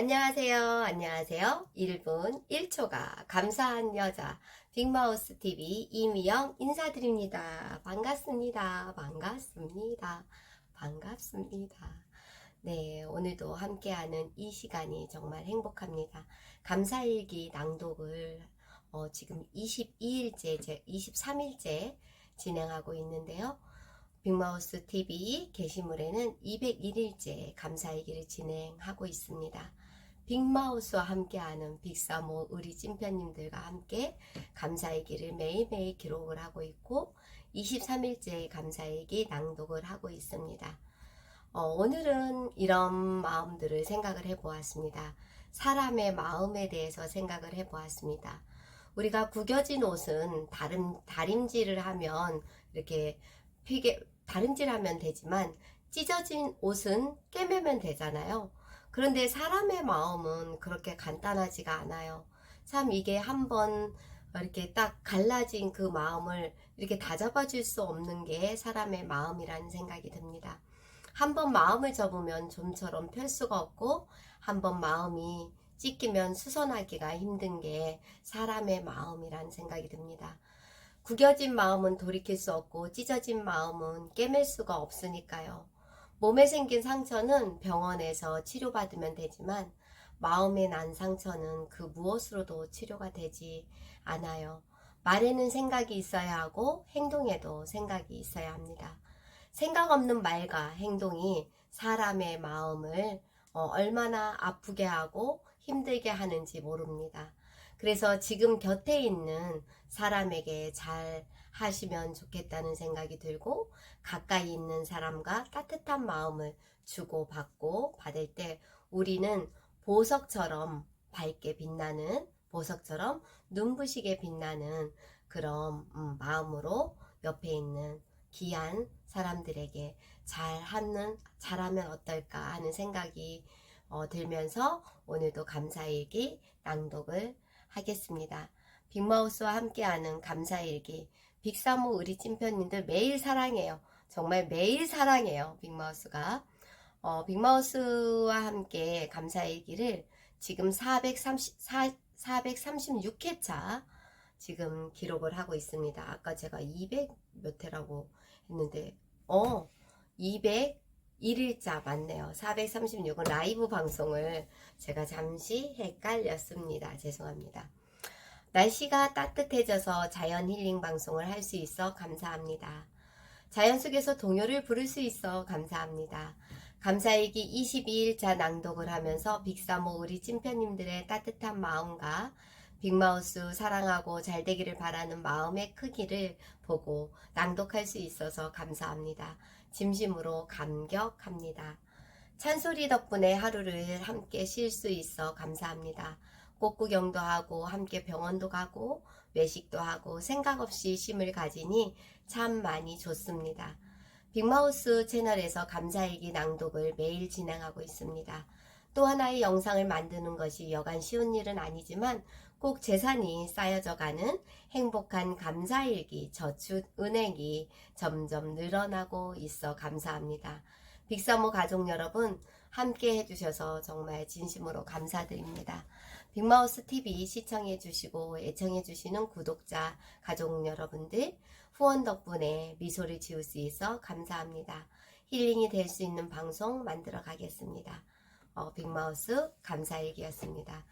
안녕하세요. 안녕하세요. 1분 1초가 감사한 여자 빅마우스 TV 이미영 인사드립니다. 반갑습니다. 반갑습니다. 반갑습니다. 네, 오늘도 함께하는 이 시간이 정말 행복합니다. 감사일기 낭독을 어, 지금 22일째, 23일째 진행하고 있는데요. 빅마우스 TV 게시물에는 201일째 감사일기를 진행하고 있습니다. 빅마우스와 함께하는 빅사모 의리 찐편님들과 함께 감사일기를 매일매일 기록을 하고 있고 23일째 감사일기 낭독을 하고 있습니다. 어, 오늘은 이런 마음들을 생각을 해보았습니다. 사람의 마음에 대해서 생각을 해보았습니다. 우리가 구겨진 옷은 다름, 다림질을 하면 이렇게 피게, 다림질하면 되지만 찢어진 옷은 꿰매면 되잖아요. 그런데 사람의 마음은 그렇게 간단하지가 않아요. 참 이게 한번 이렇게 딱 갈라진 그 마음을 이렇게 다잡아 줄 수 없는 게 사람의 마음이라는 생각이 듭니다. 한번 마음을 접으면 좀처럼 펼 수가 없고 한번 마음이 찢기면 수선하기가 힘든 게 사람의 마음이라는 생각이 듭니다. 구겨진 마음은 돌이킬 수 없고 찢어진 마음은 깨맬 수가 없으니까요. 몸에 생긴 상처는 병원에서 치료받으면 되지만 마음에 난 상처는 그 무엇으로도 치료가 되지 않아요. 말에는 생각이 있어야 하고 행동에도 생각이 있어야 합니다. 생각 없는 말과 행동이 사람의 마음을 어, 얼마나 아프게 하고 힘들게 하는지 모릅니다. 그래서 지금 곁에 있는 사람에게 잘 하시면 좋겠다는 생각이 들고 가까이 있는 사람과 따뜻한 마음을 주고 받고 받을 때 우리는 보석처럼 밝게 빛나는 보석처럼 눈부시게 빛나는 그런 음, 마음으로 옆에 있는 귀한 사람들에게 잘하는 잘하면 어떨까 하는 생각이 어, 들면서 오늘도 감사일기 낭독을 하겠습니다. 빅마우스와 함께하는 감사일기 빅사모 의리 찐편님들 매일 사랑해요. 정말 매일 사랑해요. 빅마우스가 어, 빅마우스와 함께 감사일기를 지금 430, 436회차 지금 기록을 하고 있습니다. 아까 제가 200 몇 회라고 했는데 어 201일자 맞네요. 436은 라이브 방송을 제가 잠시 헷갈렸습니다. 죄송합니다. 날씨가 따뜻해져서 자연 힐링 방송을 할 수 있어 감사합니다. 자연 속에서 동요를 부를 수 있어 감사합니다. 감사일기 22일차 낭독을 하면서 빅사모 우리 찐편님들의 따뜻한 마음과 빅마우스 사랑하고 잘 되기를 바라는 마음의 크기를 보고 낭독할 수 있어서 감사합니다. 진심으로 감격합니다. 찬소리 덕분에 하루를 함께 쉴 수 있어 감사합니다. 꽃구경도 하고 함께 병원도 가고 외식도 하고 생각 없이 쉼을 가지니 참 많이 좋습니다. 빅마우스 채널에서 감사일기 낭독을 매일 진행하고 있습니다. 또 하나의 영상을 만드는 것이 여간 쉬운 일은 아니지만 꼭 재산이 쌓여져 가는 행복한 감사일기 저축 은행이 점점 늘어나고 있어 감사합니다. 빅사모 가족 여러분 함께 해주셔서 정말 진심으로 감사드립니다. 빅마우스 TV 시청해 주시고 애청해 주시는 구독자 가족 여러분들 후원 덕분에 미소를 지을 수 있어 감사합니다. 힐링이 될 수 있는 방송 만들어 가겠습니다. 어, 빅마우스 감사일기였습니다.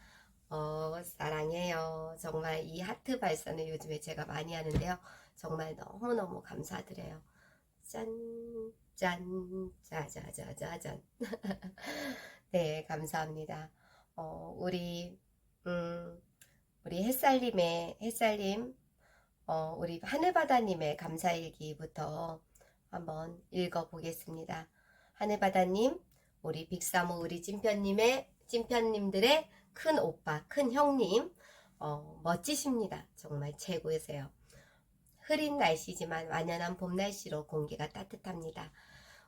어, 사랑해요. 정말 이 하트 발산을 요즘에 제가 많이 하는데요. 정말 너무너무 감사드려요. 짠, 짠, 짜자자자잔. 네, 감사합니다. 어, 우리, 음, 우리 햇살님의, 햇살님, 어, 우리 하늘바다님의 감사일기부터 한번 읽어보겠습니다. 하늘바다님, 우리 빅사모 우리 찐편님의, 찐편님들의 큰 오빠, 큰 형님, 어, 멋지십니다. 정말 최고이세요. 흐린 날씨지만 완연한 봄 날씨로 공기가 따뜻합니다.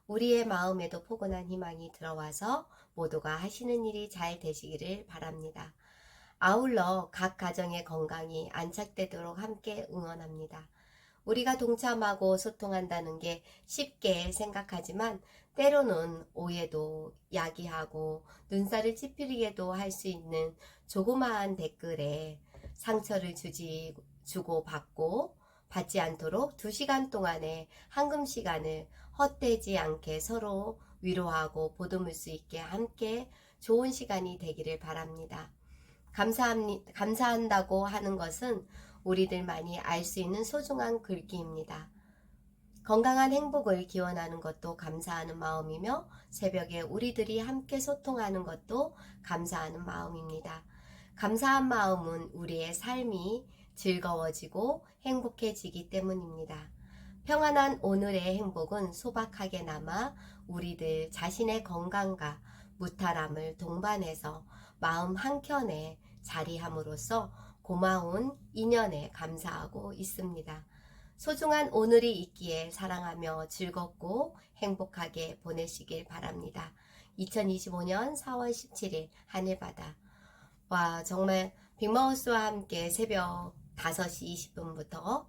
우리의 마음에도 포근한 희망이 들어와서 모두가 하시는 일이 잘 되시기를 바랍니다. 아울러 각 가정의 건강이 안착되도록 함께 응원합니다. 우리가 동참하고 소통한다는 게 쉽게 생각하지만 때로는 오해도 야기하고 눈살을 찌푸리게도 할 수 있는 조그마한 댓글에 상처를 주지 주고 받고 받지 않도록 두 시간 동안의 황금 시간을 헛되지 않게 서로 위로하고 보듬을 수 있게 함께 좋은 시간이 되기를 바랍니다. 감사합니, 감사한다고 하는 것은 우리들만이 알 수 있는 소중한 글귀입니다. 건강한 행복을 기원하는 것도 감사하는 마음이며 새벽에 우리들이 함께 소통하는 것도 감사하는 마음입니다. 감사한 마음은 우리의 삶이 즐거워지고 행복해지기 때문입니다. 평안한 오늘의 행복은 소박하게 남아 우리들 자신의 건강과 무탈함을 동반해서 마음 한켠에 자리함으로써 고마운 인연에 감사하고 있습니다. 소중한 오늘이 있기에 사랑하며 즐겁고 행복하게 보내시길 바랍니다. 2025년 4월 17일 하늘바다. 와, 정말 빅마우스와 함께 새벽 5시 20분부터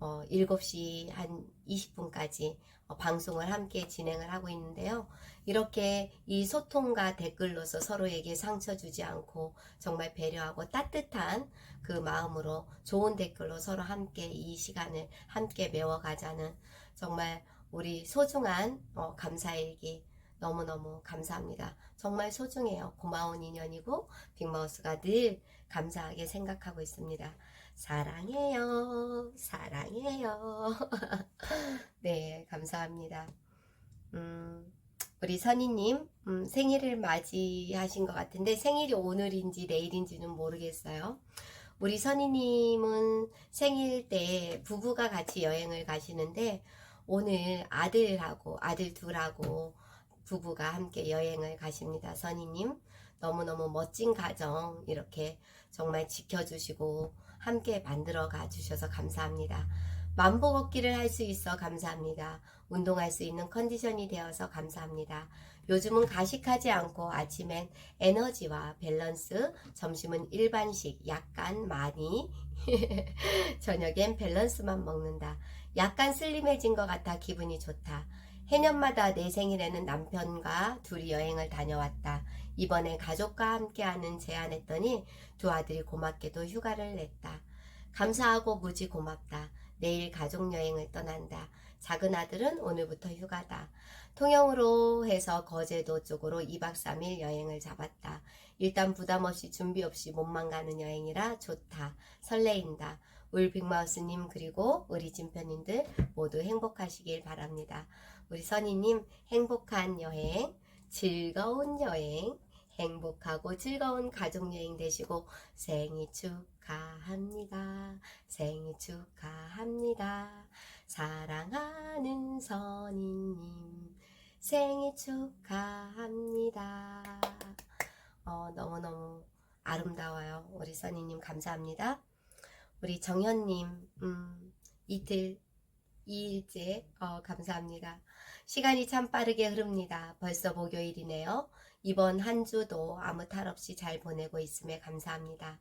어, 7시 한 20분까지 어, 방송을 함께 진행을 하고 있는데요. 이렇게 이 소통과 댓글로서 서로에게 상처 주지 않고 정말 배려하고 따뜻한 그 마음으로 좋은 댓글로 서로 함께 이 시간을 함께 메워가자는 정말 우리 소중한 어, 감사일기 너무너무 감사합니다. 정말 소중해요. 고마운 인연이고 빅마우스가 늘 감사하게 생각하고 있습니다. 사랑해요. 사랑해요. 네, 감사합니다. 음, 우리 선희님, 음, 생일을 맞이하신 것 같은데, 생일이 오늘인지 내일인지는 모르겠어요. 우리 선희님은 생일 때 부부가 같이 여행을 가시는데, 오늘 아들하고, 아들 둘하고 부부가 함께 여행을 가십니다. 선희님, 너무너무 멋진 가정, 이렇게 정말 지켜주시고, 함께 만들어 가 주셔서 감사합니다. 만보 걷기를 할 수 있어 감사합니다. 운동할 수 있는 컨디션이 되어서 감사합니다. 요즘은 가식하지 않고 아침엔 에너지와 밸런스, 점심은 일반식 약간 많이, 저녁엔 밸런스만 먹는다. 약간 슬림해진 것 같아 기분이 좋다. 해년마다 내 생일에는 남편과 둘이 여행을 다녀왔다. 이번에 가족과 함께하는 제안했더니 두 아들이 고맙게도 휴가를 냈다. 감사하고 무지 고맙다. 내일 가족여행을 떠난다. 작은 아들은 오늘부터 휴가다. 통영으로 해서 거제도 쪽으로 2박 3일 여행을 잡았다. 일단 부담 없이 준비 없이 몸만 가는 여행이라 좋다. 설레인다. 울 빅마우스님 그리고 우리 진편님들 모두 행복하시길 바랍니다. 우리 선희님 행복한 여행, 즐거운 여행, 행복하고 즐거운 가족여행 되시고 생일 축 하합니다. 생일 축하합니다. 사랑하는 선희님 생일 축하합니다. 어, 너무너무 아름다워요. 우리 선희님 감사합니다. 우리 정현님 음, 이틀 2일째 어, 감사합니다. 시간이 참 빠르게 흐릅니다. 벌써 목요일이네요. 이번 한 주도 아무 탈 없이 잘 보내고 있음에 감사합니다.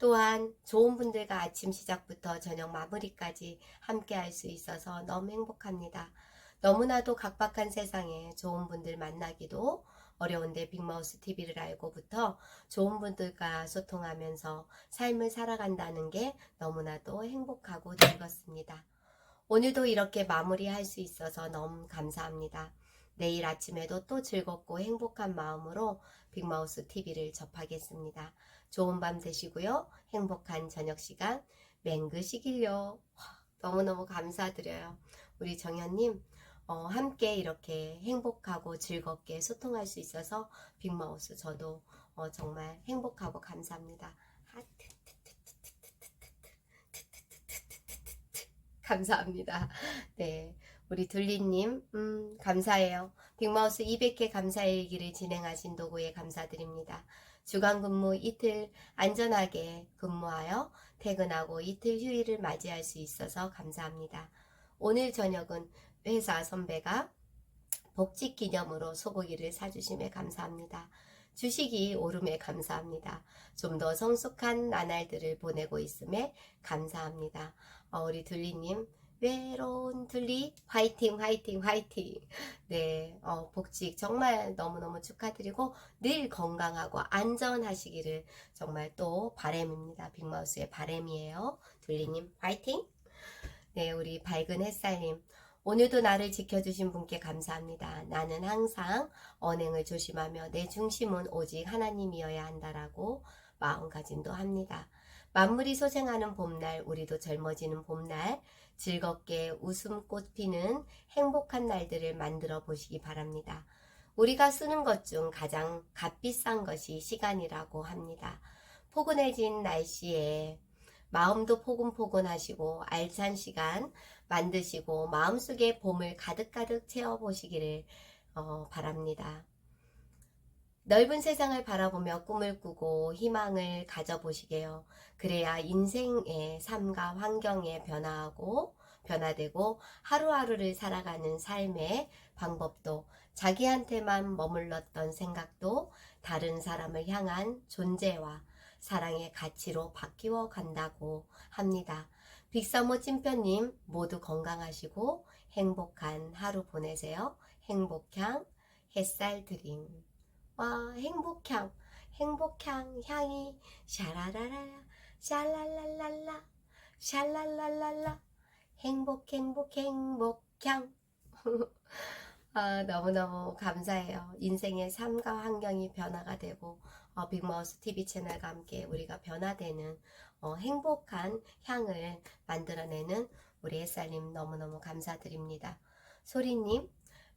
또한 좋은 분들과 아침 시작부터 저녁 마무리까지 함께 할 수 있어서 너무 행복합니다. 너무나도 각박한 세상에 좋은 분들 만나기도 어려운데 빅마우스 TV를 알고부터 좋은 분들과 소통하면서 삶을 살아간다는 게 너무나도 행복하고 즐겁습니다. 오늘도 이렇게 마무리할 수 있어서 너무 감사합니다. 내일 아침에도 또 즐겁고 행복한 마음으로 빅마우스 TV를 접하겠습니다. 좋은 밤 되시고요. 행복한 저녁 시간 맹그시길요. 너무너무 감사드려요. 우리 정현님, 어, 함께 이렇게 행복하고 즐겁게 소통할 수 있어서 빅마우스 저도 어, 정말 행복하고 감사합니다. 하트. 감사합니다. 네. 우리 둘리님, 음, 감사해요. 빅마우스 200회 감사일기를 진행하신 도구에 감사드립니다. 주간 근무 이틀 안전하게 근무하여 퇴근하고 이틀 휴일을 맞이할 수 있어서 감사합니다. 오늘 저녁은 회사 선배가 복직 기념으로 소고기를 사주심에 감사합니다. 주식이 오름에 감사합니다. 좀 더 성숙한 나날들을 보내고 있음에 감사합니다. 어, 우리 둘리님 외로운 둘리 화이팅 화이팅 화이팅. 네 어, 복직 정말 너무너무 축하드리고 늘 건강하고 안전하시기를 정말 또 바램입니다. 빅마우스의 바램이에요. 둘리님 화이팅! 네 우리 밝은 햇살님. 오늘도 나를 지켜주신 분께 감사합니다. 나는 항상 언행을 조심하며 내 중심은 오직 하나님이어야 한다라고 마음가짐도 합니다. 만물이 소생하는 봄날, 우리도 젊어지는 봄날, 즐겁게 웃음꽃 피는 행복한 날들을 만들어 보시기 바랍니다. 우리가 쓰는 것 중 가장 값비싼 것이 시간이라고 합니다. 포근해진 날씨에 마음도 포근포근하시고 알찬 시간 만드시고 마음속에 봄을 가득가득 채워보시기를 어, 바랍니다. 넓은 세상을 바라보며 꿈을 꾸고 희망을 가져보시게요. 그래야 인생의 삶과 환경에 변화하고 변화되고 하루하루를 살아가는 삶의 방법도 자기한테만 머물렀던 생각도 다른 사람을 향한 존재와 사랑의 가치로 바뀌어 간다고 합니다. 빅서모 찐표님 모두 건강하시고 행복한 하루 보내세요. 행복향 햇살 드림. 와 행복향 행복향 향이 샤라라라 샬랄랄랄라 샬랄랄랄라 행복 행복 행복향 아, 너무너무 감사해요. 인생의 삶과 환경이 변화가 되고 어, 빅마우스 TV 채널과 함께 우리가 변화되는 어, 행복한 향을 만들어내는 우리 햇살님 너무너무 감사드립니다. 소리님,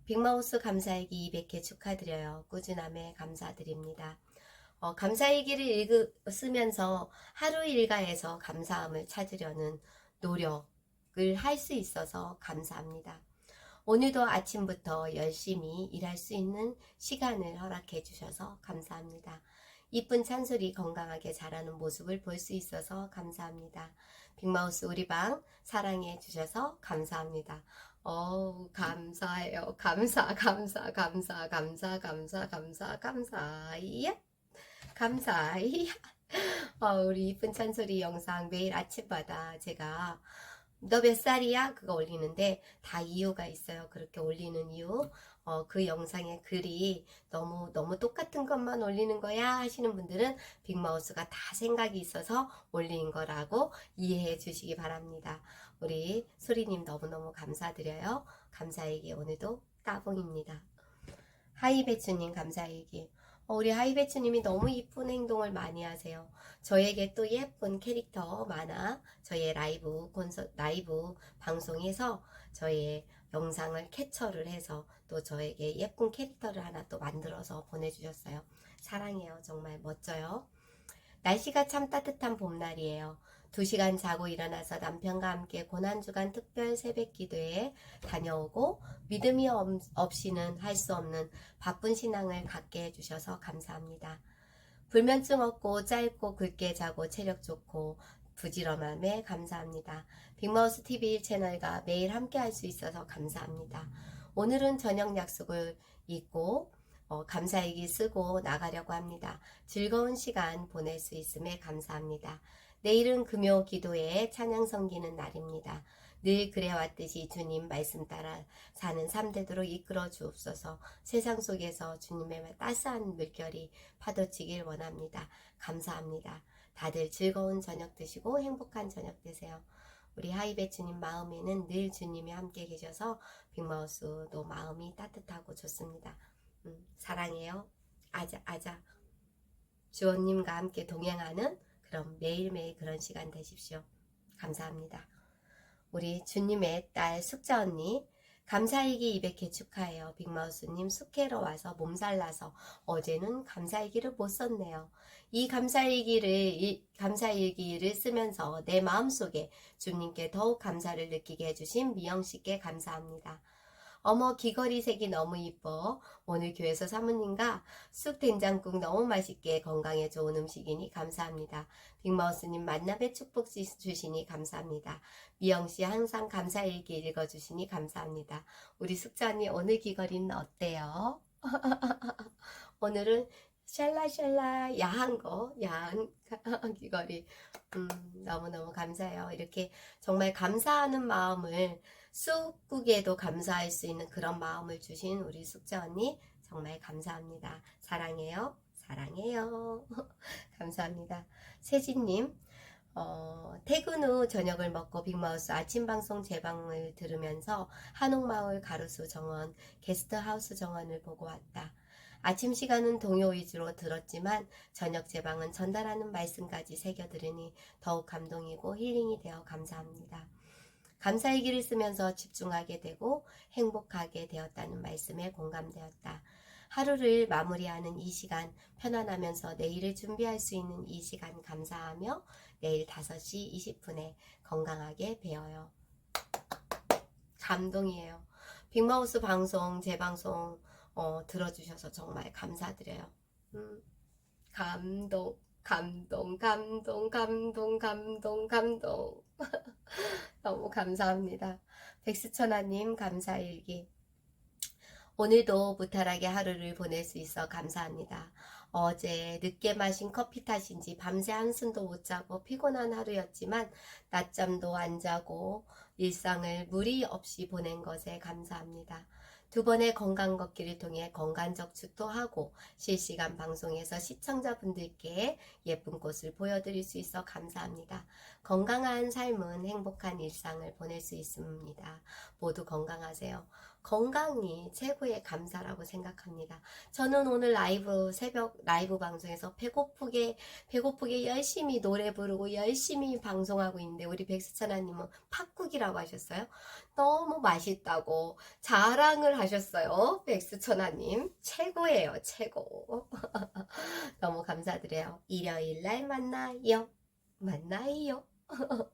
빅마우스 감사일기 200회 축하드려요. 꾸준함에 감사드립니다. 어, 감사일기를 읽으면서 하루 일과에서 감사함을 찾으려는 노력을 할 수 있어서 감사합니다. 오늘도 아침부터 열심히 일할 수 있는 시간을 허락해 주셔서 감사합니다. 이쁜 찬소리 건강하게 자라는 모습을 볼 수 있어서 감사합니다. 빅마우스 우리 방 사랑해 주셔서 감사합니다. 어우 감사해요. 감사 감사 감사 감사 감사 감사 감사 이야 감사 이야 어, 우리 이쁜 찬소리 영상 매일 아침마다 제가 너 몇 살이야? 그거 올리는데 다 이유가 있어요. 그렇게 올리는 이유. 어, 그 영상의 글이 너무 너무 똑같은 것만 올리는 거야 하시는 분들은 빅마우스가 다 생각이 있어서 올린 거라고 이해해 주시기 바랍니다. 우리 소리님 너무너무 감사드려요. 감사얘기 오늘도 따봉입니다. 하이배추님 감사얘기. 어, 우리 하이배추님이 너무 이쁜 행동을 많이 하세요. 저에게 또 예쁜 캐릭터 많아 저의 라이브 콘서 라이브 방송에서 저의 영상을 캡처를 해서 또 저에게 예쁜 캐릭터를 하나 또 만들어서 보내주셨어요. 사랑해요. 정말 멋져요. 날씨가 참 따뜻한 봄날이에요. 2시간 자고 일어나서 남편과 함께 고난주간 특별 새벽 기도에 다녀오고 믿음이 없- 없이는 할 수 없는 바쁜 신앙을 갖게 해주셔서 감사합니다. 불면증 없고 짧고 굵게 자고 체력 좋고 부지런함에 감사합니다. 빅마우스 TV 채널과 매일 함께 할 수 있어서 감사합니다. 오늘은 저녁 약속을 잊고 어, 감사일기 쓰고 나가려고 합니다. 즐거운 시간 보낼 수 있음에 감사합니다. 내일은 금요 기도에 찬양 섬기는 날입니다. 늘 그래왔듯이 주님 말씀 따라 사는 삶 되도록 이끌어 주옵소서 세상 속에서 주님의 따스한 물결이 파도치길 원합니다. 감사합니다. 다들 즐거운 저녁 드시고 행복한 저녁 되세요. 우리 하이베 주님 마음에는 늘 주님이 함께 계셔서 빅마우스도 마음이 따뜻하고 좋습니다. 음, 사랑해요. 아자 아자. 주원님과 함께 동행하는 그런 매일매일 그런 시간 되십시오. 감사합니다. 우리 주님의 딸 숙자 언니 감사일기 200회 축하해요. 빅마우스님 숙회로 와서 몸살나서 어제는 감사일기를 못 썼네요. 이 감사일기를 이 감사일기를 쓰면서 내 마음속에 주님께 더욱 감사를 느끼게 해주신 미영 씨께 감사합니다. 어머 귀걸이 색이 너무 이뻐. 오늘 교회에서 사모님과 쑥 된장국 너무 맛있게 건강에 좋은 음식이니 감사합니다. 빅마우스님 만남의 축복 주시니 감사합니다. 미영씨 항상 감사일기 읽어주시니 감사합니다. 우리 숙자님 오늘 귀걸이는 어때요? 오늘은 샬라샬라 야한 거 야한 귀걸이 음, 너무너무 감사해요. 이렇게 정말 감사하는 마음을 쑥국에도 감사할 수 있는 그런 마음을 주신 우리 숙자 언니 정말 감사합니다. 사랑해요. 사랑해요. 감사합니다. 세진님 어, 퇴근 후 저녁을 먹고 빅마우스 아침 방송 재방을 들으면서 한옥마을 가로수 정원, 게스트하우스 정원을 보고 왔다. 아침 시간은 동요 위주로 들었지만 저녁 재방은 전달하는 말씀까지 새겨 들으니 더욱 감동이고 힐링이 되어 감사합니다. 감사의 길을 쓰면서 집중하게 되고 행복하게 되었다는 말씀에 공감되었다. 하루를 마무리하는 이 시간 편안하면서 내일을 준비할 수 있는 이 시간 감사하며 내일 5시 20분에 건강하게 배워요. 감동이에요. 빅마우스 방송, 재방송 어, 들어주셔서 정말 감사드려요. 음, 감동, 감동, 감동, 감동, 감동, 감동. 너무 감사합니다. 백수천하님 감사일기. 오늘도 무탈하게 하루를 보낼 수 있어 감사합니다. 어제 늦게 마신 커피 탓인지 밤새 한숨도 못 자고 피곤한 하루였지만 낮잠도 안 자고 일상을 무리 없이 보낸 것에 감사합니다. 두 번의 건강 걷기를 통해 건강적 축도 하고 실시간 방송에서 시청자분들께 예쁜 꽃을 보여드릴 수 있어 감사합니다. 건강한 삶은 행복한 일상을 보낼 수 있습니다. 모두 건강하세요. 건강이 최고의 감사라고 생각합니다. 저는 오늘 라이브 새벽 라이브 방송에서 배고프게 배고프게 열심히 노래 부르고 열심히 방송하고 있는데 우리 백수천하님은 팥국이라고 하셨어요. 너무 맛있다고 자랑을 하셨어요. 백수천하님 최고예요 최고. 너무 감사드려요. 일요일 날 만나요. 만나요.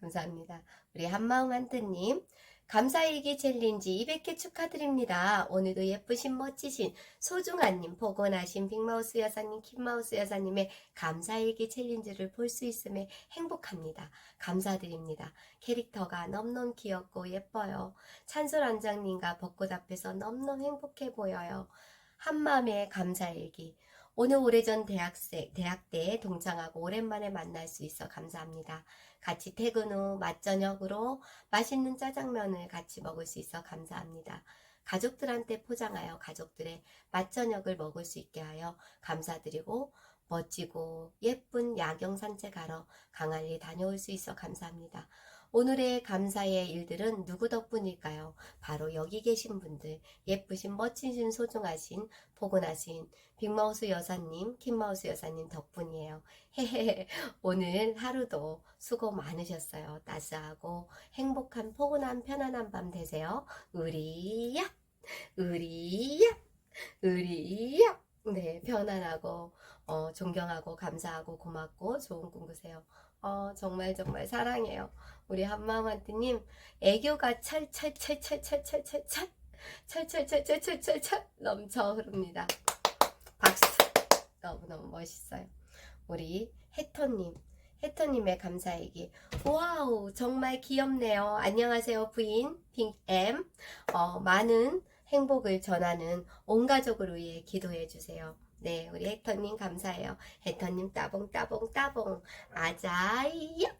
감사합니다. 우리 한마음 한뜻님 감사일기 챌린지 200개 축하드립니다. 오늘도 예쁘신 멋지신 소중한님 포근하신 빅마우스 여사님 킴마우스 여사님의 감사일기 챌린지를 볼 수 있음에 행복합니다. 감사드립니다. 캐릭터가 너무너무 귀엽고 예뻐요. 찬솔 원장님과 벚꽃 앞에서 너무너무 행복해 보여요. 한마음의 감사일기 오늘 오래전 대학생, 대학 때 동창하고 오랜만에 만날 수 있어 감사합니다. 같이 퇴근 후 맛저녁으로 맛있는 짜장면을 같이 먹을 수 있어 감사합니다. 가족들한테 포장하여 가족들의 맛저녁을 먹을 수 있게 하여 감사드리고 멋지고 예쁜 야경 산책하러 강할리 다녀올 수 있어 감사합니다. 오늘의 감사의 일들은 누구 덕분일까요? 바로 여기 계신 분들, 예쁘신 멋지신 소중하신 포근하신 빅마우스 여사님, 킴마우스 여사님 덕분이에요. 오늘 하루도 수고 많으셨어요. 따스하고 행복한 포근한 편안한 밤 되세요. 우리야, 우리야, 우리야. 네, 편안하고 어, 존경하고 감사하고 고맙고 좋은 꿈 꾸세요. 어, 정말 정말 사랑해요. 우리 한마음한테님 애교가 찰찰찰찰찰찰찰찰 찰찰찰찰찰찰찰 넘쳐 흐릅니다. 박수. 너무너무 멋있어요. 우리 해터님. 해터님의 감사 얘기. 와우, 정말 귀엽네요. 안녕하세요, 부인. 빅엠. 어, 많은 행복을 전하는 온 가족을 위해 기도해 주세요. 네, 우리 해터님 감사해요. 해터님 따봉, 따봉, 따봉. 아자이야.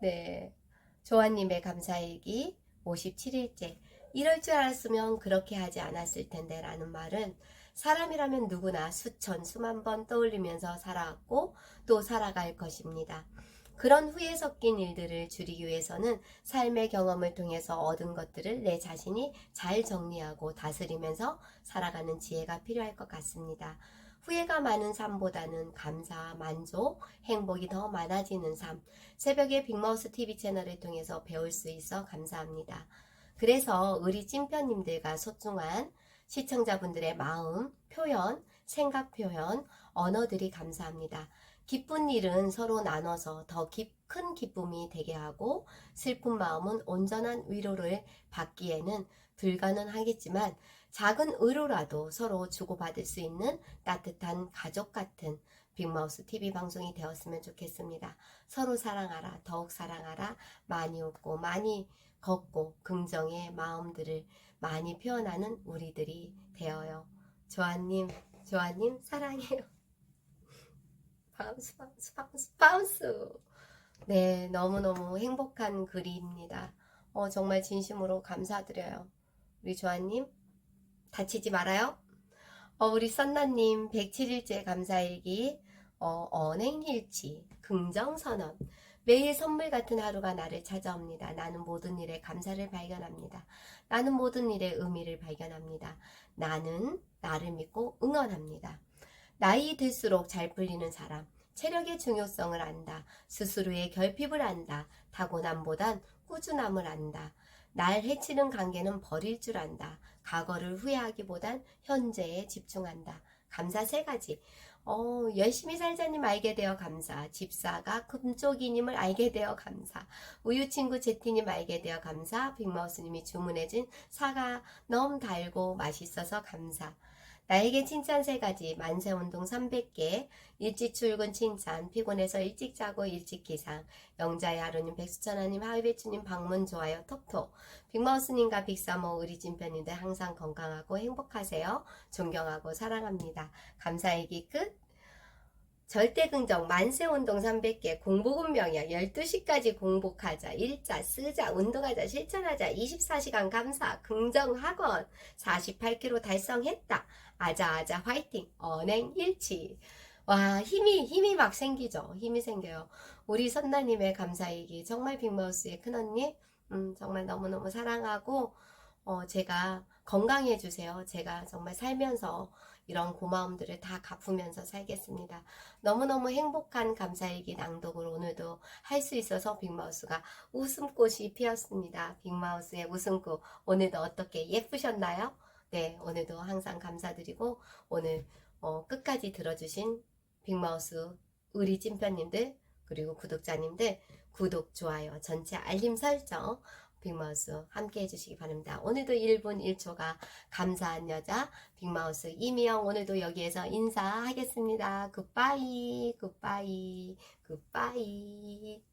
네. 조아님의 감사일기 57일째. 이럴 줄 알았으면 그렇게 하지 않았을 텐데 라는 말은 사람이라면 누구나 수천, 수만 번 떠올리면서 살아왔고 또 살아갈 것입니다. 그런 후에 섞인 일들을 줄이기 위해서는 삶의 경험을 통해서 얻은 것들을 내 자신이 잘 정리하고 다스리면서 살아가는 지혜가 필요할 것 같습니다. 후회가 많은 삶보다는 감사, 만족, 행복이 더 많아지는 삶. 새벽에 빅마우스 TV 채널을 통해서 배울 수 있어 감사합니다. 그래서 우리 찐편님들과 소중한 시청자분들의 마음, 표현, 생각 표현, 언어들이 감사합니다. 기쁜 일은 서로 나눠서 더 큰 기쁨이 되게 하고 슬픈 마음은 온전한 위로를 받기에는 불가능하겠지만 작은 의로라도 서로 주고받을 수 있는 따뜻한 가족 같은 빅마우스 TV 방송이 되었으면 좋겠습니다. 서로 사랑하라, 더욱 사랑하라, 많이 웃고 많이 걷고 긍정의 마음들을 많이 표현하는 우리들이 되어요. 조아님 조아님 사랑해요. 바운스 바운스 바운스 바운스. 네, 너무너무 행복한 글입니다. 어, 정말 진심으로 감사드려요. 우리 조아님 다치지 말아요. 어, 우리 썬나님 107일째 감사일기 어, 언행일치 긍정선언 매일 선물 같은 하루가 나를 찾아옵니다. 나는 모든 일에 감사를 발견합니다. 나는 모든 일에 의미를 발견합니다. 나는 나를 믿고 응원합니다. 나이 들수록 잘 풀리는 사람, 체력의 중요성을 안다. 스스로의 결핍을 안다. 타고남보단 꾸준함을 안다. 날 해치는 관계는 버릴 줄 안다. 과거를 후회하기보단 현재에 집중한다. 감사 세 가지. 어, 열심히 살자님 알게 되어 감사. 집사가 금쪽이님을 알게 되어 감사. 우유친구 제티님 알게 되어 감사. 빅마우스님이 주문해준 사과 너무 달고 맛있어서 감사. 나에게 칭찬 세 가지, 만세 운동 300개, 일찍 출근 칭찬, 피곤해서 일찍 자고 일찍 기상, 영자의 하루님, 백수천하님, 하위배추님 방문 좋아요, 톡톡, 빅마우스님과 빅사모 우리 진편님들 항상 건강하고 행복하세요. 존경하고 사랑합니다. 감사일기 끝. 절대 긍정 만세 운동 300개 공복은 명약 12시까지 공복하자 일자 쓰자 운동하자 실천하자 24시간 감사 긍정 학원 48kg 달성했다. 아자아자 화이팅 언행 일치. 와 힘이 힘이 막 생기죠. 힘이 생겨요. 우리 선나님의 감사이기 정말 빅마우스의 큰언니 음, 정말 너무너무 사랑하고 어, 제가 건강해 주세요 제가 정말 살면서 이런 고마움들을 다 갚으면서 살겠습니다. 너무너무 행복한 감사일기 낭독을 오늘도 할 수 있어서 빅마우스가 웃음꽃이 피었습니다. 빅마우스의 웃음꽃 오늘도 어떻게 예쁘셨나요? 네, 오늘도 항상 감사드리고 오늘 어, 끝까지 들어주신 빅마우스 우리 찐편님들 그리고 구독자님들 구독, 좋아요, 전체 알림 설정 빅마우스 함께 해주시기 바랍니다. 오늘도 1분 1초가 감사한 여자 빅마우스 이미영 오늘도 여기에서 인사하겠습니다. 굿바이 굿바이 굿바이